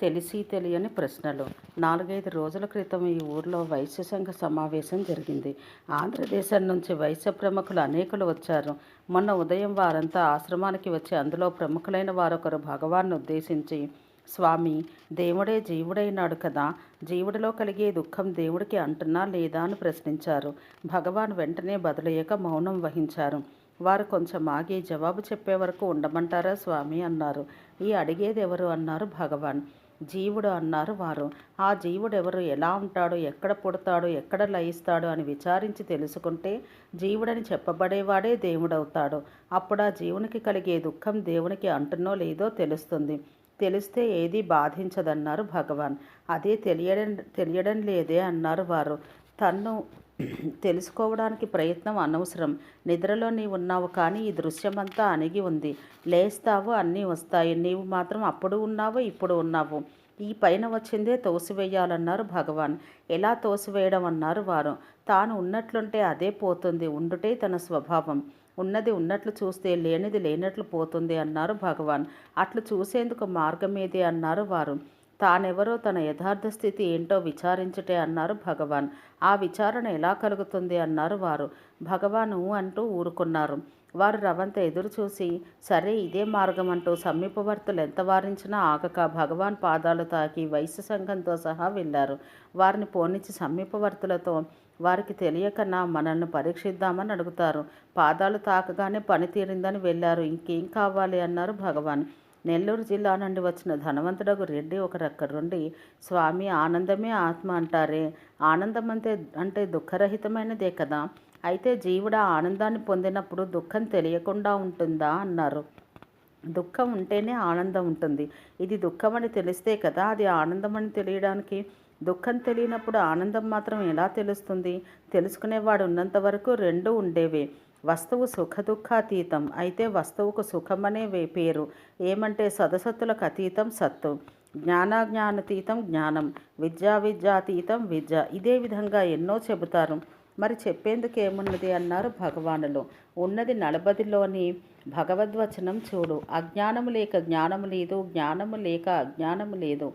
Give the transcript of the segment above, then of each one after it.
తెలిసి తెలియని ప్రశ్నలు. నాలుగైదు రోజుల క్రితం ఈ ఊర్లో వైశ్య సంఘ సమావేశం జరిగింది. ఆంధ్రదేశం నుంచి వైశ్య ప్రముఖులు అనేకులు వచ్చారు. మొన్న ఉదయం వారంతా ఆశ్రమానికి వచ్చి అందులో ప్రముఖులైన వారొకరు భగవాన్ ఉద్దేశించి స్వామి దేవుడే జీవుడైనాడు కదా జీవుడిలో కలిగే దుఃఖం దేవుడికి అంటున్నా లేదా అని ప్రశ్నించారు. భగవాన్ వెంటనే బదులయ్యక మౌనం వహించారు. వారు కొంచెం ఆగి జవాబు చెప్పే వరకు ఉండమంటారా స్వామి? అన్నారు. ఈ అడిగేది ఎవరు అన్నారు భగవాన్. జీవుడు అన్నారు వారు. ఆ జీవుడు ఎవరు ఎలా ఉంటాడు? ఎక్కడ పుడతాడు? ఎక్కడ లయిస్తాడు? అని విచారించి తెలుసుకుంటే జీవుడని చెప్పబడేవాడే దేవుడవుతాడు. అప్పుడు ఆ జీవునికి కలిగే దుఃఖం దేవునికి అంటున్నో లేదో తెలుస్తుంది. తెలిస్తే ఏది బాధించదన్నారు భగవాన్. అదే తెలియడం తెలియడం లేదే అన్నారు వారు. తన్ను తెలుసుకోవడానికి ప్రయత్నం అనవసరం. నిద్రలో నీవు ఉన్నావు కానీ ఈ దృశ్యమంతా అణిగి ఉంది. లేస్తావు అన్నీ వస్తాయి. నీవు మాత్రం అప్పుడు ఉన్నావు ఇప్పుడు ఉన్నావు. ఈ పైన వచ్చిందే తోసివేయాలన్నారు భగవాన్. ఎలా తోసివేయడం అన్నారు వారు. తాను ఉన్నట్లుంటే అదే పోతుంది. ఉండుటే తన స్వభావం. ఉన్నది ఉన్నట్లు చూస్తే లేనిది లేనట్లు పోతుంది అన్నారు భగవాన్. అట్లు చూసేందుకు మార్గమేదే అన్నారు వారు. తానెవరో తన యథార్థ స్థితి ఏంటో విచారించుటే అన్నారు భగవాన్. ఆ విచారణ ఎలా కలుగుతుంది అన్నారు వారు. భగవాను అంటూ ఊరుకున్నారు. వారు రవంత ఎదురు చూసి సరే ఇదే మార్గం అంటూ సమీపవర్తులు ఎంత వారించినా ఆగక భగవాన్ పాదాలు తాకి వైశ్య సంఘంతో సహా వెళ్ళారు. వారిని పోనిచ్చి సమీపవర్తులతో వారికి తెలియకన్నా మనల్ని పరీక్షిద్దామని అడుగుతారు. పాదాలు తాకగానే పని తీరిందని వెళ్ళారు. ఇంకేం కావాలి అన్నారు భగవాన్. నెల్లూరు జిల్లా నుండి వచ్చిన ధనవంతుడకు రెడ్డి ఒకరక్కడుండి స్వామి ఆనందమే ఆత్మ అంటారే. ఆనందం అంటే అంటే దుఃఖరహితమైనదే కదా. అయితే జీవుడు ఆనందాన్ని పొందినప్పుడు దుఃఖం తెలియకుండా ఉంటుందా అన్నారు. దుఃఖం ఉంటేనే ఆనందం ఉంటుంది. ఇది దుఃఖం అని తెలిస్తే కదా అది ఆనందం అని తెలియడానికి. దుఃఖం తెలియనప్పుడు ఆనందం మాత్రం ఎలా తెలుస్తుంది? తెలుసుకునేవాడు ఉన్నంత వరకు రెండూ ఉండేవే. వస్తువు సుఖదుఖాతీతం. అయితే వస్తువుకు సుఖమనే వే పేరు. ఏమంటే సదసత్తులకు అతీతం సత్తు. జ్ఞానాజ్ఞానతీతం జ్ఞానం. విద్యా విద్యాతీతం విద్య. ఇదే విధంగా ఎన్నో చెబుతారు. మరి చెప్పేందుకు ఏమున్నది అన్నారు భగవానులు. ఉన్నది నలబదిలోని భగవద్వచనం చూడు. అజ్ఞానము లేక జ్ఞానము లేదు జ్ఞానము లేక అజ్ఞానము లేదు.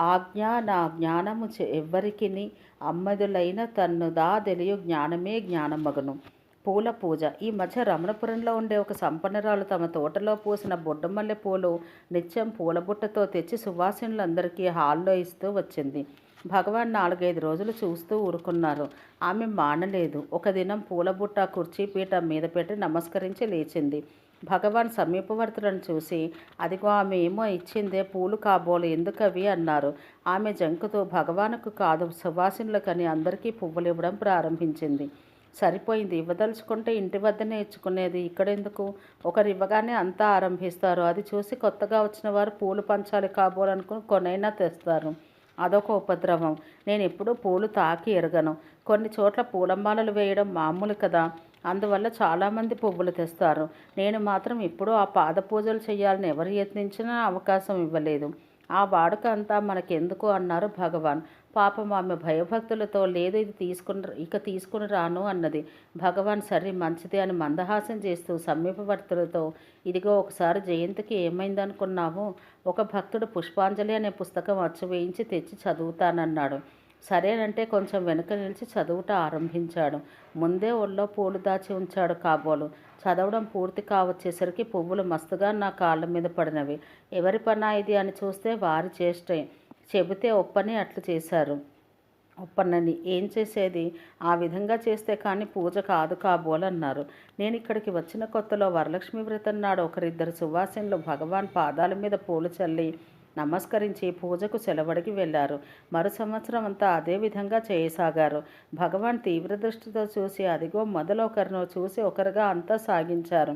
ఆజ్ఞ నా జ్ఞానము ఎవ్వరికిని అమ్మదులైన తన్నుదా తెలియ జ్ఞానమే జ్ఞానమగును. పూల పూజ. ఈ మధ్య రమణపురంలో ఉండే ఒక సంపన్నరాలు తమ తోటలో పూసిన బొడ్డమల్లె పూలు నిత్యం పూల బుట్టతో తెచ్చి సువాసినులందరికీ హాల్లో ఇస్తూ వచ్చింది. భగవాన్ నాలుగైదు రోజులు చూస్తూ ఊరుకున్నారు. ఆమె మానలేదు. ఒక దినం పూలబుట్ట కుర్చీ పీట మీద పెట్టి నమస్కరించి లేచింది. భగవాన్ సమీపవర్తులను చూసి అదిగో ఆమె ఏమో ఇచ్చిందే పూలు కాబోలు ఎందుకవి అన్నారు. ఆమె జంకుతో భగవానుకు కాదు సువాసినులకని అందరికీ పువ్వులు ఇవ్వడం ప్రారంభించింది. సరిపోయింది. ఇవ్వదలుచుకుంటే ఇంటి వద్దనే ఇచ్చుకునేది ఇక్కడెందుకు ఒకరు ఇవ్వగానే అంతా ఆరంభిస్తారు. అది చూసి కొత్తగా వచ్చిన వారు పూలు పంచాలి కాబోలనుకుని కొనైనా తెస్తారు. అదొక ఉపద్రవం. నేను ఎప్పుడూ పూలు తాకి ఎరగను. కొన్ని చోట్ల పూలమాలలు వేయడం మామూలు కదా. అందువల్ల చాలామంది పువ్వులు తెస్తారు. నేను మాత్రం ఎప్పుడూ ఆ పాద పూజలు చేయాలని ఎవరు యత్నించినా అవకాశం ఇవ్వలేదు. ఆ వాడుక అంతా మనకెందుకు అన్నారు భగవాన్. పాపం ఆమె భయభక్తులతో లేదు ఇది తీసుకుని ఇక తీసుకుని రాను అన్నది. భగవాన్ సరే మంచిది అని మందహాసం చేస్తూ సమీపవర్తులతో ఇదిగో ఒకసారి జయంతికి ఏమైందనుకున్నాము ఒక భక్తుడు పుష్పాంజలి అనే పుస్తకం వచ్చి వేయించి తెచ్చి చదువుతానన్నాడు. సరేనంటే కొంచెం వెనుక నిలిచి చదువుట ఆరంభించాడు. ముందే ఒళ్ళో పూలు దాచి ఉంచాడు కాబోలు. చదవడం పూర్తి కావచ్చేసరికి పువ్వులు మస్తుగా నా కాళ్ళ మీద పడినవి. ఎవరి పనా ఇది అని చూస్తే వారి చేష్టే. చెబితే ఒప్పని అట్లు చేశారు. ఒప్పన్నని ఏం చేసేది? ఆ విధంగా చేస్తే కానీ పూజ కాదు కాబోలన్నారు నేను ఇక్కడికి వచ్చిన కొత్తలో వరలక్ష్మి వ్రతం నాడు ఒకరిద్దరు సువాసనలు భగవాన్ పాదాల మీద పూలు చల్లి నమస్కరించి పూజకు సెలవడికి వెళ్ళారు. మరు సంవత్సరం అంతా అదే విధంగా చేయసాగారు. భగవాన్ తీవ్ర దృష్టితో చూసి అదిగో మొదలు ఒకరినో చూసి ఒకరుగా అంతా సాగించారు.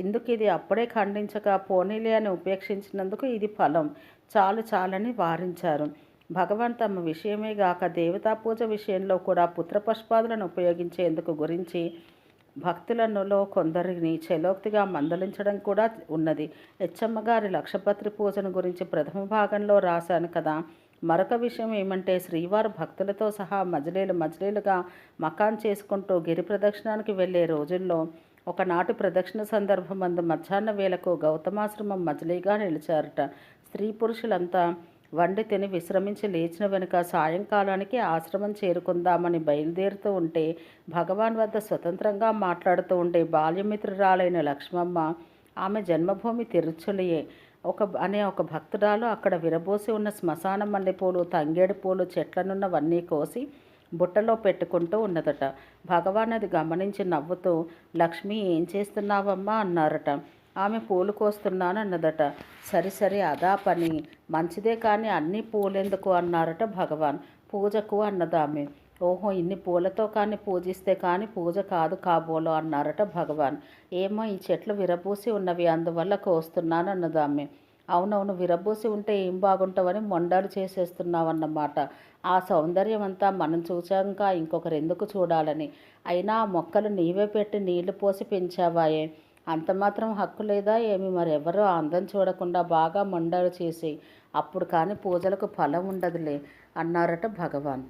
ఎందుకు ఇది అప్పుడే ఖండించక పోనీలే అని ఉపేక్షించినందుకు ఇది ఫలం. చాలు చాలని వారించారు. భగవాన్ తమ విషయమే గాక దేవతా పూజ విషయంలో కూడా పుత్రపుష్పాదులను ఉపయోగించేందుకు గురించి భక్తులనులో కొందరిని చలోక్తిగా మందలించడం కూడా ఉన్నది. హెచ్చమ్మ గారి లక్షపత్రి పూజను గురించి ప్రథమ భాగంలో రాశాను కదా. మరొక విషయం ఏమంటే శ్రీవారు భక్తులతో సహా మజిలీలు మజిలీలుగా మకాన్ చేసుకుంటూ గిరి ప్రదక్షిణానికి వెళ్ళే రోజుల్లో ఒకనాటి ప్రదక్షిణ సందర్భమందు మధ్యాహ్న వేళకు గౌతమాశ్రమం మజిలీగా నిలిచారట. స్త్రీ పురుషులంతా వండి తిని విశ్రమించి లేచిన వెనుక సాయంకాలానికి ఆశ్రమం చేరుకుందామని బయలుదేరుతూ ఉంటే భగవాన్ వద్ద స్వతంత్రంగా మాట్లాడుతూ ఉండే బాల్యమిత్రురాలైన లక్ష్మమ్మ ఆమె జన్మభూమి తిరుచులియే. ఒక అనే ఒక భక్తురాలు అక్కడ విరబోసి ఉన్న శ్మశాన మల్లెపూలు తంగేడు పూలు చెట్లనున్నవన్నీ కోసి బుట్టలో పెట్టుకుంటూ ఉన్నదట. భగవాన్ అది గమనించి నవ్వుతూ లక్ష్మి ఏం చేస్తున్నావమ్మా? అన్నారట. ఆమె పూలు కోస్తున్నాను అన్నదట సరి సరి అదా పని. మంచిదే కానీ అన్ని పూలెందుకు? అన్నారట భగవాన్. పూజకు? అన్నదామె ఓహో ఇన్ని పూలతో కానీ పూజిస్తే కానీ పూజ కాదు కాబోలో అన్నారట భగవాన్. ఏమో ఈ చెట్లు విరబూసి ఉన్నవి అందువల్ల కోస్తున్నాను అన్నదామె అవునవును విరబూసి ఉంటే ఏం బాగుంటావని మొండాలు చేసేస్తున్నావన్నమాట. ఆ సౌందర్యం అంతా మనం చూచాక ఇంకొకరు ఎందుకు చూడాలని. అయినా ఆ మొక్కలు నీవే పెట్టి నీళ్ళు పోసి పెంచావాయే. అంత మాత్రం హక్కు లేదా ఏమి? మరెవరో ఆ అందం చూడకుండా బాగా మొండలు చేసి అప్పుడు కానీ పూజలకు ఫలం ఉండదులే అన్నారట భగవాన్.